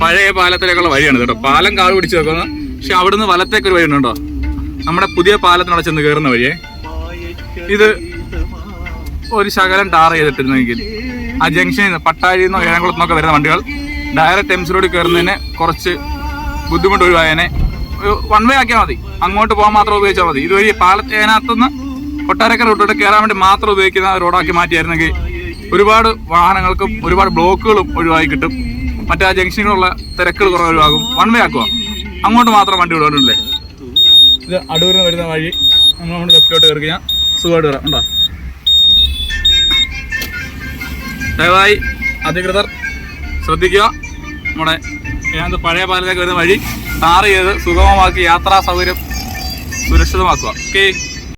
പഴയ പാലത്തിലേക്കുള്ള വഴിയാണ് കേട്ടോ. പാലം കാട് പിടിച്ച് വെക്കുന്നത് പക്ഷെ അവിടുന്ന് വലത്തേക്ക് ഒരു വഴിയുണ്ട് നമ്മുടെ പുതിയ പാലത്തിനോട് ചെന്ന് കയറുന്ന വഴിയേ. ഇത് ഒരു ശകലം ടാർ ചെയ്തിട്ടിരുന്നെങ്കിൽ ആ ജംഗ്ഷനിൽ നിന്ന് പട്ടാഴിയിൽ നിന്നോ ഏഴംകുളത്തു നിന്നൊക്കെ വരുന്ന വണ്ടികൾ ഡയറക്റ്റ് എംസ് റോഡിൽ കയറുന്നതിന് കുറച്ച് ബുദ്ധിമുട്ട് ഒഴിവായനെ. വൺ വേ ആക്കിയാൽ മതി. അങ്ങോട്ട് പോകാൻ മാത്രം ഉപയോഗിച്ചാൽ മതി. ഇതുവഴി പാലത്തേനകത്തുനിന്ന് കൊട്ടാരക്കര റൂട്ടോട്ട് കയറാൻ വേണ്ടി മാത്രം ഉപയോഗിക്കുന്ന റോഡാക്കി മാറ്റിയായിരുന്നെങ്കിൽ ഒരുപാട് വാഹനങ്ങൾക്കും ഒരുപാട് ബ്ലോക്കുകളും ഒഴിവായി കിട്ടും. മറ്റേ ആ ജംഗ്ഷനിലുള്ള തിരക്കുകൾ കുറവാകും വൺ വേ ആക്കുക അങ്ങോട്ട് മാത്രം വണ്ടി വിടുവാനുള്ളേ ഇത് അടൂരിൽ നിന്ന് വരുന്ന വഴി നമ്മൾ അങ്ങോട്ട് ലെഫ്റ്റിലോട്ട് കയറി കഴിഞ്ഞാൽ സുഖമായിട്ട് വരാം. ഉണ്ടോ ദയവായി അധികൃതർ ശ്രദ്ധിക്കുക. നമ്മുടെ ഏതാണ്ട് പഴയ പാലത്തേക്ക് വരുന്ന വഴി ടാർ ചെയ്ത് സുഗമമാക്കി യാത്രാ സൗകര്യം സുരക്ഷിതമാക്കുക. ഓക്കെ